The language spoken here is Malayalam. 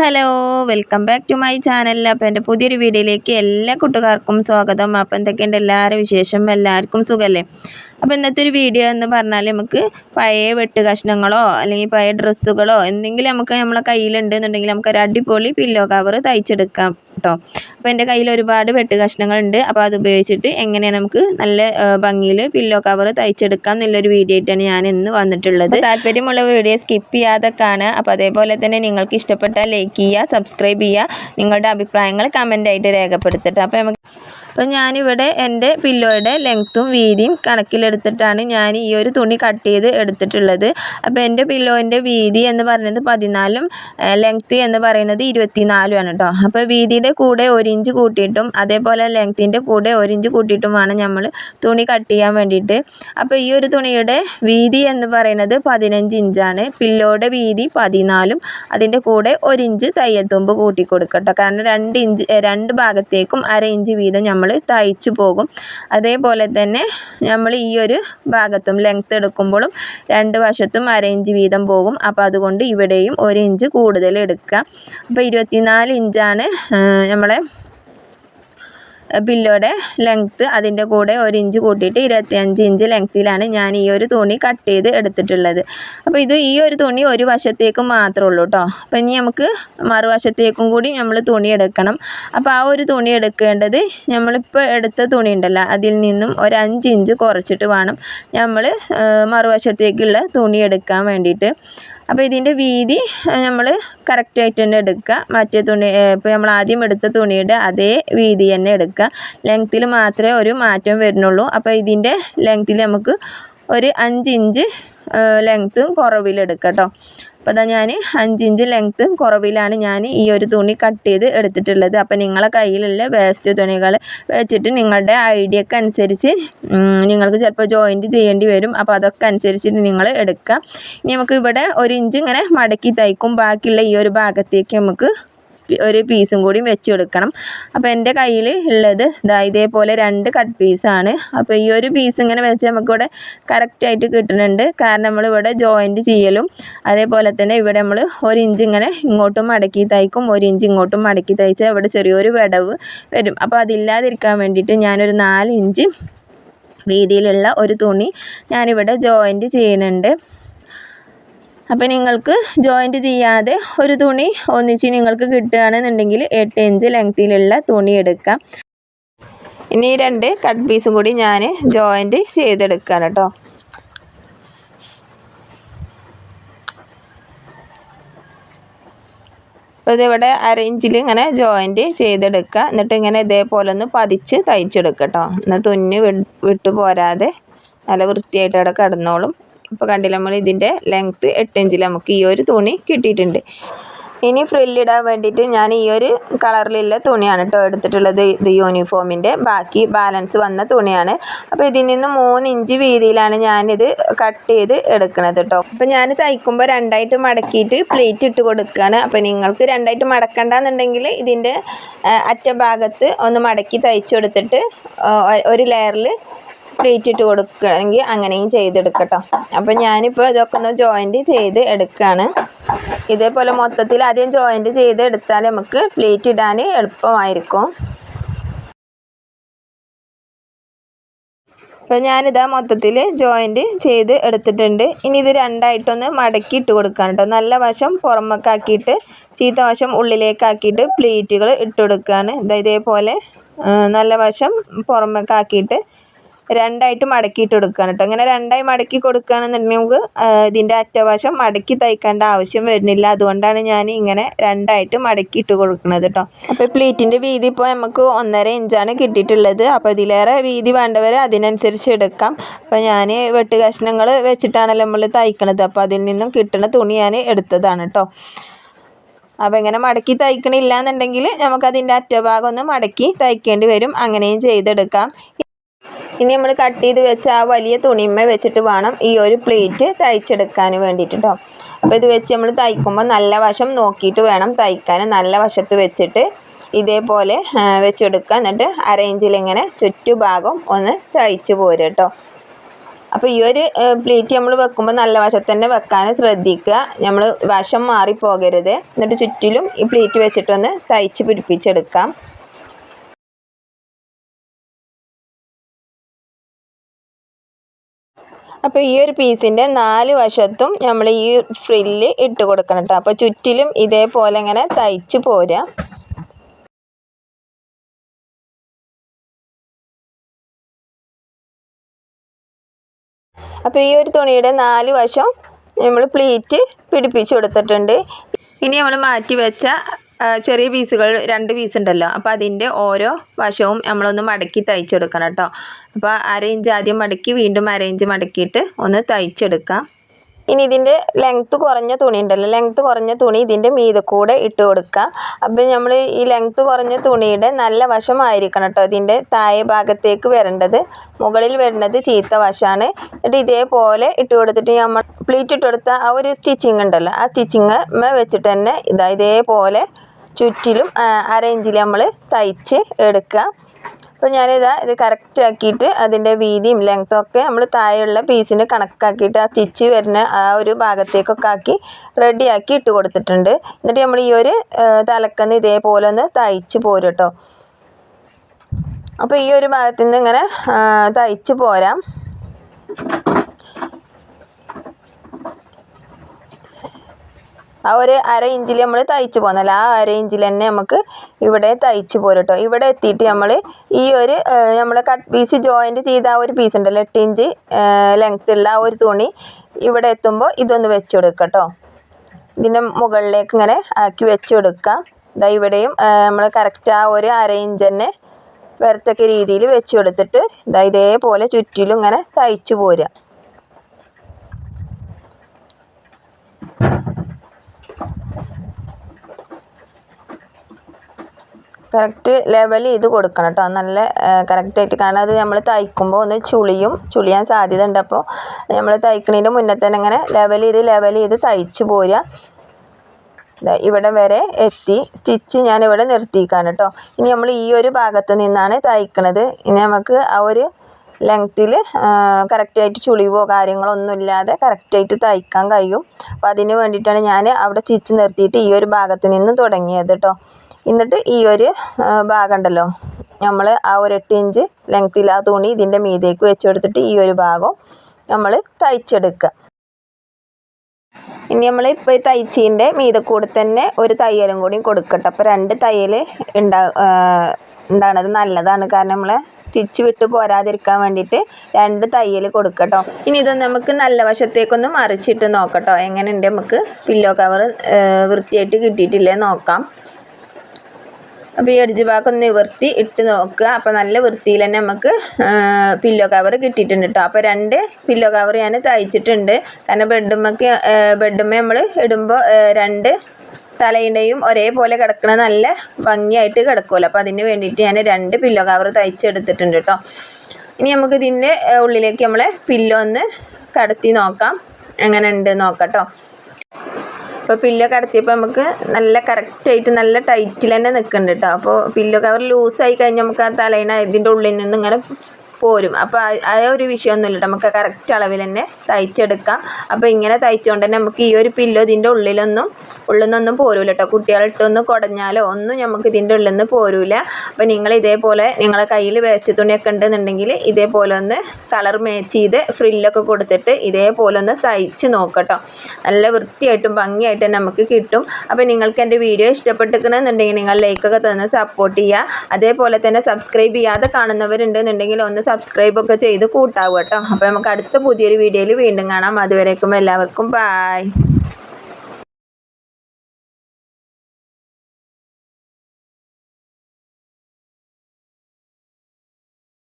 Hello welcome back to my channel. അപ്പോൾ എന്റെ പുതിയൊരു വീഡിയോയിലേക്ക് എല്ലാ കൂട്ടുകാർക്കും സ്വാഗതം. അപ്പോൾ എന്തൊക്കെയുണ്ട് എല്ലാവരും വിശേഷം? എല്ലാവർക്കും സുഖമല്ലേ അപ്പോൾ ഇന്നത്തെ ഒരു വീഡിയോ എന്ന് പറഞ്ഞാൽ നമുക്ക് പഴയ വെട്ട് കഷ്ണങ്ങളോ അല്ലെങ്കിൽ പഴയ ഡ്രസ്സുകളോ എന്തെങ്കിലും നമുക്ക് നമ്മളെ കയ്യിലുണ്ട് എന്നുണ്ടെങ്കിൽ നമുക്ക് അടിപൊളി പില്ലോ കവർ തയ്ച്ചെടുക്കാം. കേട്ടോ. അപ്പോൾ എന്റെ കയ്യിൽ ഒരുപാട് വെട്ട് കഷ്ണങ്ങളുണ്ട്. അപ്പോൾ അത് ഉപയോഗിച്ചിട്ട് എങ്ങനെയാണ് നമുക്ക് നല്ല ഭംഗിയിൽ പില്ലോ കവർ തയ്ച്ചെടുക്കാം എന്നുള്ളൊരു വീഡിയോ ആയിട്ടാണ് ഞാൻ ഇന്ന് വന്നിട്ടുള്ളത്. താല്പര്യമുള്ള വീഡിയോ സ്കിപ്പ് ചെയ്യാതെ കാണുക അപ്പോൾ അതേപോലെ തന്നെ നിങ്ങൾക്ക് ഇഷ്ടപ്പെട്ടാൽ ലൈക്ക് ചെയ്യുക സബ്സ്ക്രൈബ് ചെയ്യുക നിങ്ങളുടെ അഭിപ്രായങ്ങൾ കമന്റായിട്ട് രേഖപ്പെടുത്തട്ടെ. അപ്പോൾ നമുക്ക് അപ്പോൾ ഞാനിവിടെ എന്റെ പില്ലോയുടെ ലെങ്ത്തും വീതിയും കണക്കിലെടുത്തിട്ടാണ് ഞാൻ ഈ ഒരു തുണി കട്ട് ചെയ്ത് എടുത്തിട്ടുള്ളത്. അപ്പോൾ എന്റെ പില്ലോന്റെ വീതി എന്ന് പറയുന്നത് പതിനാലും ലെങ്ത്ത് എന്ന് പറയുന്നത് ഇരുപത്തിനാലുമാണ് കേട്ടോ അപ്പോൾ വീതിയുടെ കൂടെ ഒരു ഇഞ്ച് കൂട്ടിയിട്ടും അതേപോലെ ലെങ്ത്തിന്റെ കൂടെ ഒരു ഇഞ്ച് കൂട്ടിയിട്ടുമാണ് നമ്മൾ തുണി കട്ട് ചെയ്യാൻ വേണ്ടിയിട്ട്. അപ്പോൾ ഈ ഒരു തുണിയുടെ വീതി എന്ന് പറയുന്നത് പതിനഞ്ച് ഇഞ്ചാണ് പില്ലോയുടെ വീതി പതിനാലും അതിന്റെ കൂടെ ഒരു ഇഞ്ച് തയ്യൽ തുമ്പ് കൂട്ടി കൊടുക്കട്ടോ കാരണം രണ്ട് ഇഞ്ച് രണ്ട് ഭാഗത്തേക്കും അര ഇഞ്ച് വീതം നമ്മൾ തയ്ച്ചു പോകും. അതേപോലെ തന്നെ നമ്മൾ ഈ ഒരു ഭാഗത്തും ലെങ്ത്ത് എടുക്കുമ്പോഴും രണ്ട് വശത്തും അര ഇഞ്ച് വീതം പോകും. അപ്പോൾ അതുകൊണ്ട് ഇവിടെയും ഒരു ഇഞ്ച് കൂടുതൽ എടുക്കുക. അപ്പോൾ ഇരുപത്തിനാല് ഇഞ്ചാണ് നമ്മളെ പില്ലോയുടെ ലെങ്ത്ത് അതിന്റെ കൂടെ ഒരു ഇഞ്ച് കൂട്ടിയിട്ട് ഇരുപത്തിയഞ്ച് ഇഞ്ച് ലെങ്ത്തിലാണ് ഞാൻ ഈ ഒരു തുണി കട്ട് ചെയ്ത് എടുത്തിട്ടുള്ളത്. അപ്പോൾ ഇത് ഈ ഒരു തുണി ഒരു വശത്തേക്ക് മാത്രമേ ഉള്ളൂ കേട്ടോ അപ്പോൾ ഇനി നമുക്ക് മറുവശത്തേക്കും കൂടി നമ്മൾ തുണി എടുക്കണം. അപ്പോൾ ആ ഒരു തുണി എടുക്കേണ്ടത് നമ്മളിപ്പോൾ എടുത്ത തുണി ഉണ്ടല്ലോ അതിൽ നിന്നും ഒരു അഞ്ച് ഇഞ്ച് കുറച്ചിട്ട് വേണം നമ്മൾ മറുവശത്തേക്കുള്ള തുണി എടുക്കാൻ വേണ്ടിയിട്ട്. അപ്പോൾ ഇതിന്റെ വീതി നമ്മൾ കറക്റ്റായിട്ട് തന്നെ എടുക്കുക. മറ്റേ തുണി ഇപ്പോൾ നമ്മൾ ആദ്യം എടുത്ത തുണിയുടെ അതേ വീതി തന്നെ എടുക്കുക. ലെങ്ത്തിൽ മാത്രമേ ഒരു മാറ്റം വരുന്നുള്ളൂ. അപ്പോൾ ഇതിന്റെ ലെങ്ത്തിൽ നമുക്ക് ഒരു അഞ്ച് ഇഞ്ച് ലെങ്ത്തും കുറവിലെടുക്കാം കേട്ടോ. അപ്പോൾ അതാ ഞാൻ അഞ്ച് ഇഞ്ച് ലെങ്ത്ത് കുറവിലാണ് ഞാൻ ഈ ഒരു തുണി കട്ട് ചെയ്ത് എടുത്തിട്ടുള്ളത്. അപ്പോൾ നിങ്ങളെ കയ്യിലുള്ള വേസ്റ്റ് തുണികൾ വെച്ചിട്ട് നിങ്ങളുടെ ഐഡിയക്ക് അനുസരിച്ച് നിങ്ങൾക്ക് ചിലപ്പോൾ ജോയിന്റ് ചെയ്യേണ്ടി വരും. അപ്പോൾ അതൊക്കെ അനുസരിച്ചിട്ട് നിങ്ങൾ എടുക്കുക ഇനി നമുക്ക് ഇവിടെ ഒരു ഇഞ്ച് ഇങ്ങനെ മടക്കി തയ്ക്കും. ബാക്കിയുള്ള ഈ ഒരു ഭാഗത്തേക്ക് നമുക്ക് ഒരു പീസും കൂടി വെച്ച് കൊടുക്കണം അപ്പോൾ എന്റെ കയ്യിൽ ഉള്ളത് ഇതാ ഇതേപോലെ രണ്ട് കട്ട് പീസാണ് അപ്പോൾ ഈ ഒരു പീസ് ഇങ്ങനെ വെച്ച് നമുക്കിവിടെ കറക്റ്റായിട്ട് കിട്ടുന്നുണ്ട്. കാരണം നമ്മളിവിടെ ജോയിന്റ് ചെയ്യലും. അതേപോലെ തന്നെ ഇവിടെ നമ്മൾ ഒരു ഇഞ്ച് ഇങ്ങനെ ഇങ്ങോട്ടും മടക്കി തയ്ക്കും. ഒരു ഇഞ്ച് ഇങ്ങോട്ടും മടക്കി തയ്ച്ചാൽ ഇവിടെ ചെറിയൊരു വിടവ് വരും. അപ്പോൾ അതില്ലാതിരിക്കാൻ വേണ്ടിയിട്ട് ഞാനൊരു നാല് ഇഞ്ച് വീതിയിലുള്ള ഒരു തുണി ഞാനിവിടെ ജോയിന്റ് ചെയ്യുന്നുണ്ട്. അപ്പോൾ നിങ്ങൾക്ക് ജോയിന്റ് ചെയ്യാതെ ഒരു തുണി ഒന്നിച്ച് നിങ്ങൾക്ക് കിട്ടുകയാണെന്നുണ്ടെങ്കിൽ എട്ട് ഇഞ്ച് ലെങ്ത്തിലുള്ള തുണി എടുക്കാം. ഇനി രണ്ട് കട്ട് പീസും കൂടി ഞാൻ ജോയിന്റ് ചെയ്തെടുക്കുകയാണ് കേട്ടോ അപ്പോൾ ഇതിവിടെ അരയിഞ്ചിൽ ഇങ്ങനെ ജോയിന്റ് ചെയ്തെടുക്കുക. എന്നിട്ട് ഇങ്ങനെ ഇതേപോലെ ഒന്ന് പതിച്ച് തയ്ച്ചെടുക്കുക കേട്ടോ എന്നാൽ തുന്നി വിട്ടു പോരാതെ നല്ല വൃത്തിയായിട്ട് അവിടെ കിടന്നോളും. ഇപ്പോൾ കണ്ടില്ല നമ്മൾ ഇതിന്റെ ലെങ്ത്ത് എട്ട് ഇഞ്ചിൽ നമുക്ക് ഈ ഒരു തുണി കിട്ടിയിട്ടുണ്ട്. ഇനി ഫ്രില്ലിടാൻ വേണ്ടിയിട്ട് ഞാൻ ഈ ഒരു കളറിലുള്ള തുണിയാണ് കേട്ടോ എടുത്തിട്ടുള്ളത്. ഇത് യൂണിഫോമിന്റെ ബാക്കി ബാലൻസ് വന്ന തുണിയാണ്. അപ്പോൾ ഇതിൽ നിന്ന് മൂന്ന് ഇഞ്ച് വീതിയിലാണ് ഞാനിത് കട്ട് ചെയ്ത് എടുക്കുന്നത് കേട്ടോ അപ്പോൾ ഞാൻ തയ്ക്കുമ്പോൾ രണ്ടായിട്ട് മടക്കിയിട്ട് പ്ലേറ്റ് ഇട്ട് കൊടുക്കുകയാണ് അപ്പോൾ നിങ്ങൾക്ക് രണ്ടായിട്ട് മടക്കണ്ടെന്നുണ്ടെങ്കിൽ ഇതിന്റെ അറ്റ ഭാഗത്ത് ഒന്ന് മടക്കി തയ്ച്ചു കൊടുത്തിട്ട് ഒരു ലെയറിൽ പ്ലേറ്റ് ഇട്ട് കൊടുക്കുകയാണെങ്കിൽ അങ്ങനെയും ചെയ്തെടുക്കട്ടോ. അപ്പോൾ ഞാനിപ്പോൾ ഇതൊക്കെ ഒന്ന് ജോയിന്റ് ചെയ്ത് എടുക്കുകയാണ്. ഇതേപോലെ മൊത്തത്തിൽ ആദ്യം ജോയിന്റ് ചെയ്ത് എടുത്താൽ നമുക്ക് പ്ലേറ്റ് ഇടാൻ എളുപ്പമായിരിക്കും. അപ്പോൾ ഞാനിതാ മൊത്തത്തിൽ ജോയിന്റ് ചെയ്ത് എടുത്തിട്ടുണ്ട്. ഇനി ഇത് രണ്ടായിട്ടൊന്ന് മടക്കി ഇട്ട് കൊടുക്കുകയാണ് കേട്ടോ. നല്ല വശം പുറമേക്കാക്കിയിട്ട് ചീത്ത വശം ഉള്ളിലേക്കാക്കിയിട്ട് പ്ലേറ്റുകൾ ഇട്ട് കൊടുക്കുകയാണ്. ഇതേപോലെ നല്ല വശം പുറമേക്കാക്കിയിട്ട് രണ്ടായിട്ട് മടക്കിയിട്ട് കൊടുക്കുകയാണ് കേട്ടോ അങ്ങനെ രണ്ടായി മടക്കി കൊടുക്കുകയാണെന്നുണ്ടെങ്കിൽ നമുക്ക് ഇതിന്റെ അറ്റവശം മടക്കി തയ്ക്കേണ്ട ആവശ്യം വരുന്നില്ല. അതുകൊണ്ടാണ് ഞാൻ ഇങ്ങനെ രണ്ടായിട്ട് മടക്കിയിട്ട് കൊടുക്കുന്നത് കേട്ടോ അപ്പോൾ പ്ലീറ്റിന്റെ വീതി ഇപ്പോൾ നമുക്ക് ഒന്നര ഇഞ്ചാണ് കിട്ടിയിട്ടുള്ളത്. അപ്പോൾ ഇതിലേറെ വീതി വേണ്ടവർ അതിനനുസരിച്ച് എടുക്കാം. അപ്പോൾ ഞാൻ വെട്ട് കഷ്ണങ്ങൾ വെച്ചിട്ടാണല്ലോ നമ്മൾ തയ്ക്കണത്. അപ്പോൾ അതിൽ നിന്നും കിട്ടുന്ന തുണി ഞാൻ എടുത്തതാണ് കേട്ടോ അപ്പോൾ ഇങ്ങനെ മടക്കി തയ്ക്കണില്ല എന്നുണ്ടെങ്കിൽ നമുക്കതിന്റെ അറ്റഭാഗം ഒന്ന് മടക്കി തയ്ക്കേണ്ടി വരും. അങ്ങനെയും ചെയ്തെടുക്കാം. ഇനി നമ്മൾ കട്ട് ചെയ്ത് വെച്ച ആ വലിയ തുണിമ വെച്ചിട്ട് വേണം ഈ ഒരു പ്ലേറ്റ് തയ്ച്ചെടുക്കാൻ വേണ്ടിയിട്ട് കേട്ടോ അപ്പോൾ ഇത് വെച്ച് നമ്മൾ തയ്ക്കുമ്പോൾ നല്ല വശം നോക്കിയിട്ട് വേണം തയ്ക്കാൻ. നല്ല വശത്ത് വെച്ചിട്ട് ഇതേപോലെ വെച്ചെടുക്കുക. എന്നിട്ട് അരയിഞ്ചിൽ ഇങ്ങനെ ചുറ്റുഭാഗം ഒന്ന് തയ്ച്ച് പോരുക കേട്ടോ. അപ്പോൾ ഈ ഒരു പ്ലേറ്റ് നമ്മൾ വെക്കുമ്പോൾ നല്ല വശത്ത് തന്നെ വെക്കാൻ ശ്രദ്ധിക്കുക. നമ്മൾ വശം മാറിപ്പോകരുത്. എന്നിട്ട് ചുറ്റിലും ഈ പ്ലേറ്റ് വെച്ചിട്ടൊന്ന് തയ്ച്ച് പിടിപ്പിച്ചെടുക്കാം. അപ്പോൾ ഈ ഒരു പീസിന്റെ നാല് വശത്തും നമ്മൾ ഈ ഫ്രില്ല് ഇട്ട് കൊടുക്കണം കേട്ടോ അപ്പോൾ ചുറ്റിലും ഇതേപോലെ ഇങ്ങനെ തയ്ച്ച് പോരാ. അപ്പോൾ ഈ ഒരു തുണിയുടെ നാല് വശം നമ്മൾ പ്ലീറ്റ് പിടിപ്പിച്ച് കൊടുത്തിട്ടുണ്ട്. ഇനി നമ്മൾ മാറ്റി വെച്ച ചെറിയ പീസുകൾ രണ്ട് പീസ് ഉണ്ടല്ലോ അപ്പോൾ അതിന്റെ ഓരോ വശവും നമ്മളൊന്ന് മടക്കി തയ്ച്ചെടുക്കണം കേട്ടോ. അപ്പോൾ അര ഇഞ്ച് ആദ്യം മടക്കി വീണ്ടും അര ഇഞ്ച് മടക്കിയിട്ട് ഒന്ന് തയ്ച്ചെടുക്കാം. ഇനി ഇതിന്റെ ലെങ്ത്ത് കുറഞ്ഞ തുണി ഉണ്ടല്ലോ. ലെങ്ത്ത് കുറഞ്ഞ തുണി ഇതിന്റെ മീതെ കൂടെ ഇട്ട് കൊടുക്കുക അപ്പോൾ നമ്മൾ ഈ ലെങ്ത്ത് കുറഞ്ഞ തുണിയുടെ നല്ല വശമായിരിക്കണം കേട്ടോ ഇതിന്റെ താഴെ ഭാഗത്തേക്ക് വരേണ്ടത്. മുകളിൽ വരുന്നത് ചീത്ത വശമാണ് എന്നിട്ട് ഇതേപോലെ ഇട്ട് കൊടുത്തിട്ട് നമ്മൾ പ്ലീറ്റ് ഇട്ട് കൊടുത്ത ആ ഒരു സ്റ്റിച്ചിങ് ഉണ്ടല്ലോ. ആ സ്റ്റിച്ചിങ് വെച്ചിട്ട് തന്നെ ഇതാ ഇതേപോലെ ചുറ്റിലും അര ഇഞ്ചിൽ നമ്മൾ തയ്ച്ച് എടുക്കുക. അപ്പോൾ ഞാനിതാ ഇത് കറക്റ്റ് ആക്കിയിട്ട് അതിന്റെ വീതിയും ലെങ്ത്തും ഒക്കെ നമ്മൾ താഴെയുള്ള പീസിന് കണക്കാക്കിയിട്ട് ആ സ്റ്റിച്ച് വരുന്ന ആ ഒരു ഭാഗത്തേക്കൊക്കെ ആക്കി റെഡിയാക്കി ഇട്ട് കൊടുത്തിട്ടുണ്ട്. എന്നിട്ട് നമ്മൾ ഈ ഒരു തലക്കന്ന് ഇതേപോലെ ഒന്ന് തയ്ച്ച് പോരും കേട്ടോ അപ്പോൾ ഈ ഒരു ഭാഗത്തു നിന്ന് ഇങ്ങനെ തയ്ച്ച് പോരാം. ആ ഒരു അര ഇഞ്ചിൽ നമ്മൾ തയ്ച്ച് പോകുന്നല്ലോ ആ അര ഇഞ്ചിൽ തന്നെ നമുക്ക് ഇവിടെ തയ്ച്ച് കേട്ടോ ഇവിടെ എത്തിയിട്ട് നമ്മൾ ഈ ഒരു നമ്മൾ കട്ട് പീസ് ജോയിന്റ് ചെയ്ത ആ ഒരു പീസ് ഉണ്ടല്ലോ എട്ട് ഇഞ്ച് ലെങ്ത് ഉള്ള ആ ഒരു തുണി ഇവിടെ എത്തുമ്പോൾ ഇതൊന്ന് വെച്ച് കൊടുക്കുക കേട്ടോ ഇതിന്റെ മുകളിലേക്ക് ഇങ്ങനെ ആക്കി വെച്ച് കൊടുക്കാം ഇതാ ഇവിടെയും നമ്മൾ കറക്റ്റ് ആ ഒരു അര ഇഞ്ച് തന്നെ വരത്തക്ക രീതിയിൽ വെച്ച് കൊടുത്തിട്ട് ഇതാ ഇതേപോലെ ചുറ്റിലും ഇങ്ങനെ തയ്ച്ച് പോരുക. കറക്റ്റ് ലെവൽ ചെയ്ത് കൊടുക്കണം കേട്ടോ. നല്ല കറക്റ്റായിട്ട് കാരണം അത് നമ്മൾ തയ്ക്കുമ്പോൾ ഒന്ന് ചുളിയും ചുളിയാൻ സാധ്യത ഉണ്ട്. അപ്പോൾ നമ്മൾ തയ്ക്കണതിന്റെ മുന്നേ തന്നെ ഇങ്ങനെ ലെവൽ ചെയ്ത് ലെവൽ ചെയ്ത് തയ്ച്ച് പോരുക. ഇവിടെ വരെ എത്തി. സ്റ്റിച്ച് ഞാൻ ഇവിടെ നിർത്തിക്കാണ് കേട്ടോ. ഇനി നമ്മൾ ഈ ഒരു ഭാഗത്ത് നിന്നാണ് തയ്ക്കണത്. ഇനി നമുക്ക് ആ ഒരു ലെങ്ത്തിൽ കറക്റ്റായിട്ട് ചുളിവോ കാര്യങ്ങളോ ഒന്നും ഇല്ലാതെ കറക്റ്റായിട്ട് തയ്ക്കാൻ കഴിയും. അപ്പോൾ അതിന് വേണ്ടിയിട്ടാണ് ഞാൻ അവിടെ സ്റ്റിച്ച് നിർത്തിയിട്ട് ഈ ഒരു ഭാഗത്ത് നിന്ന് തുടങ്ങിയത് കേട്ടോ. എന്നിട്ട് ഈ ഒരു ഭാഗം ഉണ്ടല്ലോ നമ്മൾ ആ ഒരു എട്ട് ഇഞ്ച് ലെങ്ത്തിൽ ആ തുണി ഇതിന്റെ മീതേക്ക് വെച്ച് കൊടുത്തിട്ട് ഈ ഒരു ഭാഗം നമ്മൾ തയ്ച്ചെടുക്കുക ഇനി നമ്മൾ ഇപ്പോൾ ഈ തയ്ച്ചിന്റെ മീതെ കൂടെ തന്നെ ഒരു തയ്യലും കൂടി കൊടുക്കട്ടെ. അപ്പോൾ രണ്ട് തയ്യൽ ഉണ്ടാ ഉണ്ടാകുന്നത് നല്ലതാണ്. കാരണം നമ്മൾ സ്റ്റിച്ച് വിട്ട് പോരാതിരിക്കാൻ വേണ്ടിയിട്ട് രണ്ട് തയ്യൽ കൊടുക്കട്ടോ. ഇനി ഇതൊന്ന് നമുക്ക് നല്ല വശത്തേക്കൊന്ന് മറിച്ചിട്ട് നോക്കട്ടോ. എങ്ങനെയുണ്ട്? നമുക്ക് പില്ലോ കവർ വൃത്തിയായിട്ട് കിട്ടിയിട്ടില്ലേ? നോക്കാം. അപ്പോൾ ഈ എഡ്ജ് ഭാഗം നിവർത്തി ഇട്ട് നോക്കുക. അപ്പോൾ നല്ല വൃത്തിയിൽ തന്നെ നമുക്ക് പില്ലോ കവർ കിട്ടിയിട്ടുണ്ട് കേട്ടോ അപ്പോൾ രണ്ട് പില്ലോ കവർ ഞാൻ തയ്ച്ചിട്ടുണ്ട്. കാരണം ബെഡുമ്മക്ക് ബെഡുമ്മ നമ്മൾ ഇടുമ്പോൾ രണ്ട് തലയുടെയും ഒരേപോലെ കിടക്കണ നല്ല ഭംഗിയായിട്ട് കിടക്കുമല്ലോ അപ്പോൾ അതിന് വേണ്ടിയിട്ട് ഞാൻ രണ്ട് പില്ലോ കവർ തയ്ച്ചെടുത്തിട്ടുണ്ട് കേട്ടോ ഇനി നമുക്ക് ഇതിന്റെ ഉള്ളിലേക്ക് നമ്മളെ പില്ലോ ഒന്ന് കടത്തി നോക്കാം. എങ്ങനെ ഉണ്ട് നോക്കാം കേട്ടോ അപ്പോൾ പില്ലോ കടത്തിയപ്പോൾ നമുക്ക് നല്ല കറക്റ്റായിട്ട് നല്ല ടൈറ്റിൽ തന്നെ നിൽക്കുന്നുണ്ട് കേട്ടോ അപ്പോൾ പില്ലോ കവർ ലൂസായി കഴിഞ്ഞാൽ നമുക്ക് ആ തലേണ ഇതിന്റെ ഉള്ളിൽ നിന്ന് ഇങ്ങനെ പോരും. അപ്പോൾ ആ ഒരു വിഷയമൊന്നുമില്ല നമുക്ക് കറക്റ്റ് അളവിൽ തന്നെ തയ്ച്ചെടുക്കാം. അപ്പോൾ ഇങ്ങനെ തയ്ച്ചുകൊണ്ട് തന്നെ നമുക്ക് ഈ ഒരു പില്ലോ ഇതിന്റെ ഉള്ളിലൊന്നും ഉള്ളിൽ നിന്നൊന്നും പോരൂല കേട്ടോ കുട്ടികളിട്ടൊന്ന് കുടഞ്ഞാലോ ഒന്നും നമുക്ക് ഇതിന്റെ ഉള്ളിൽ നിന്ന് പോരൂല. അപ്പോൾ നിങ്ങൾ ഇതേപോലെ നിങ്ങളെ കയ്യിൽ വേസ്റ്റ് തുണിയൊക്കെ ഉണ്ടെന്നുണ്ടെങ്കിൽ ഇതേപോലെ ഒന്ന് കളർ മാച്ച് ചെയ്ത് ഫ്രില്ലൊക്കെ കൊടുത്തിട്ട് ഇതേപോലെ ഒന്ന് തയ്ച്ച് നോക്കട്ടോ നല്ല വൃത്തിയായിട്ടും ഭംഗിയായിട്ട് തന്നെ നമുക്ക് കിട്ടും. അപ്പോൾ നിങ്ങൾക്ക് എന്റെ വീഡിയോ ഇഷ്ടപ്പെട്ടിരിക്കണമെന്നുണ്ടെങ്കിൽ നിങ്ങൾ ലൈക്കൊക്കെ തന്ന് സപ്പോർട്ട് ചെയ്യുക. അതേപോലെ തന്നെ സബ്സ്ക്രൈബ് ചെയ്യാതെ കാണുന്നവരുണ്ടെന്നുണ്ടെങ്കിൽ ഒന്ന് സബ്സ്ക്രൈബൊക്കെ ചെയ്ത് കൂട്ടാവുക കേട്ടോ. അപ്പോൾ നമുക്ക് അടുത്ത പുതിയൊരു വീഡിയോയിൽ വീണ്ടും കാണാം. അതുവരേക്കും എല്ലാവർക്കും ബായ്